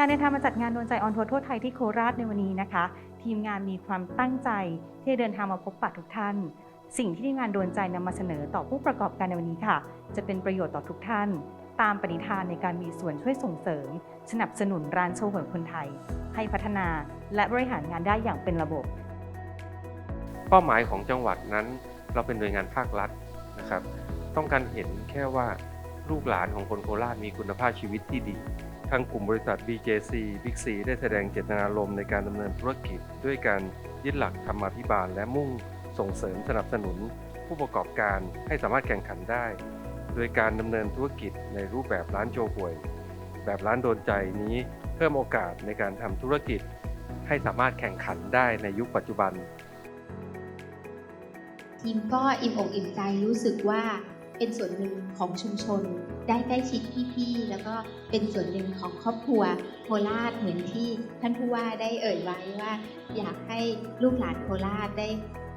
การเดินทางมาจัดงานดวงใจออนทัวร์ทั่วไทยที่โคราชในวันนี้นะคะ ทีมงานมีความตั้งใจที่จะเดินทางมาพบปะทุกท่าน สิ่งที่ทีมงานดวงใจนำมาเสนอต่อผู้ประกอบการในวันนี้ค่ะ จะเป็นประโยชน์ต่อทุกท่าน ตามปณิธานในการมีส่วนช่วยส่งเสริม สนับสนุนร้านโชว์หวยคนไทย ให้พัฒนาและบริหารงานได้อย่างเป็นระบบ เป้าหมายของจังหวัดนั้น เราเป็นหน่วยงานภาครัฐนะครับ ต้องการเห็นแค่ว่าลูกหลานของคนโคราชมีคุณภาพชีวิตที่ดี ทางกลุ่มบริษัท BJC Big C ได้แสดงเจตนารมณ์ในการดำเนินธุรกิจ ด้วยการยึดหลักธรรมาภิบาล และมุ่งส่งเสริมสนับสนุน ผู้ประกอบการให้สามารถแข่งขันได้ โดยการดำเนินธุรกิจในรูปแบบร้านโชว์หวย แบบร้านโดนใจนี้เพิ่มโอกาสในการทำธุรกิจ ให้สามารถแข่งขันได้ในยุคปัจจุบันทีมก็อิ่มอกอิ่มใจรู้สึกว่า เป็นส่วนหนึ่งของชุมชน ได้ใกล้ชิดพี่ๆแล้วก็เป็นส่วนหนึ่งของครอบครัวโคราชเหมือนที่ท่านผู้ว่าได้เอ่ยไว้ว่า อยากให้ลูกหลานโคราชได้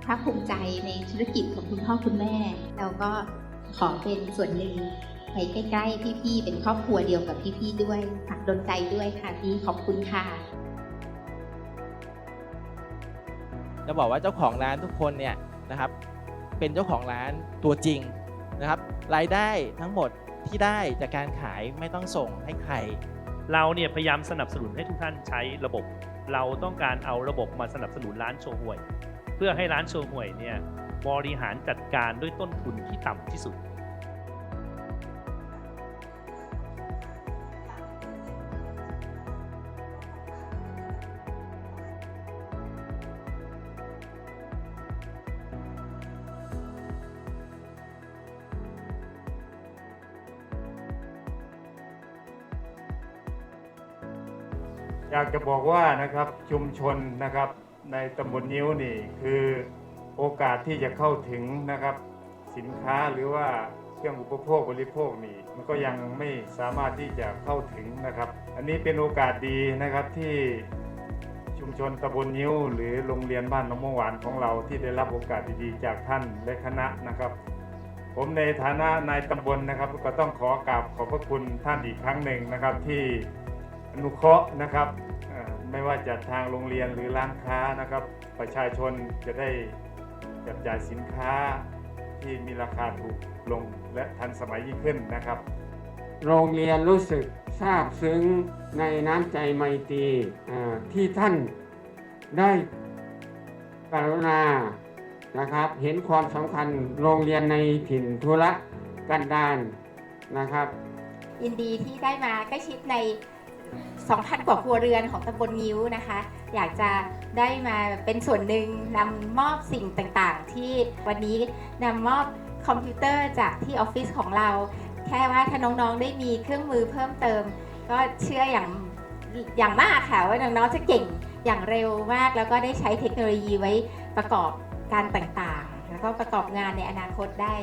ภาคภูมิใจในธุรกิจของคุณพ่อคุณแม่แล้วก็ขอเป็นส่วนหนึ่งไปใกล้ๆพี่ๆเป็นครอบครัวเดียวกับพี่ๆด้วยฝากดนใจด้วยค่ะพี่ขอบคุณค่ะจะบอกว่าเจ้าของร้านทุกคนเนี่ยนะครับ เป็นเจ้าของร้านตัวจริง นะครับรายได้ทั้งหมดที่ได้จากการขายไม่ต้องส่งให้ใคร เราเนี่ยพยายามสนับสนุนให้ทุกท่านใช้ระบบ เราต้องการเอาระบบมาสนับสนุนร้านโชว์หวย เพื่อให้ร้านโชว์หวยเนี่ยบริหารจัดการด้วยต้นทุนที่ต่ำที่สุด อยากจะบอกว่านะครับชุมชนนะครับในตำบลนิ้วนี่คือโอกาสที่จะเข้าถึงนะครับสินค้าหรือว่าเครื่องอุปโภคบริโภคนี่มันก็ยังไม่สามารถที่จะเข้าถึงนะครับ อันนี้เป็นโอกาสดีนะครับที่ชุมชนตำบลนิ้ว หรือโรงเรียนบ้านน้องมหวานของเราที่ได้รับโอกาสดีๆจากท่านและคณะนะครับ ผมในฐานะนายตำบลนะครับ ก็ต้องขอกราบขอบพระคุณท่านอีกครั้งหนึ่งนะครับที่ อนุเคราะห์นะครับเอ่อไม่ว่าจะทางโรงเรียนหรือร้านค้านะครับ ประชาชนจะได้จับจ่ายสินค้าที่มีราคาถูกลงและทันสมัยยิ่งขึ้นนะครับ โรงเรียนรู้สึกซาบซึ้งในน้ำใจไมตรีอ่าที่ท่านได้กรุณานะครับ เห็นความสำคัญโรงเรียนในถิ่นธุรกันดารนะครับ ยินดีที่ได้มาใกล้ชิดใน 2,000 กว่าครัวเรือนของตำบลงิ้วนะคะ อยากจะได้มาเป็นส่วนหนึ่งนำมอบสิ่งต่างๆ ที่วันนี้นำมอบคอมพิวเตอร์จากที่ออฟฟิศของเรา แค่ว่าถ้าน้องๆได้มีเครื่องมือเพิ่มเติม ก็เชื่ออย่างอย่างมากค่ะว่าน้องๆจะเก่งอย่างเร็วมาก แล้วก็ได้ใช้เทคโนโลยีไว้ประกอบการต่างๆ แล้วก็ประกอบงานในอนาคตได้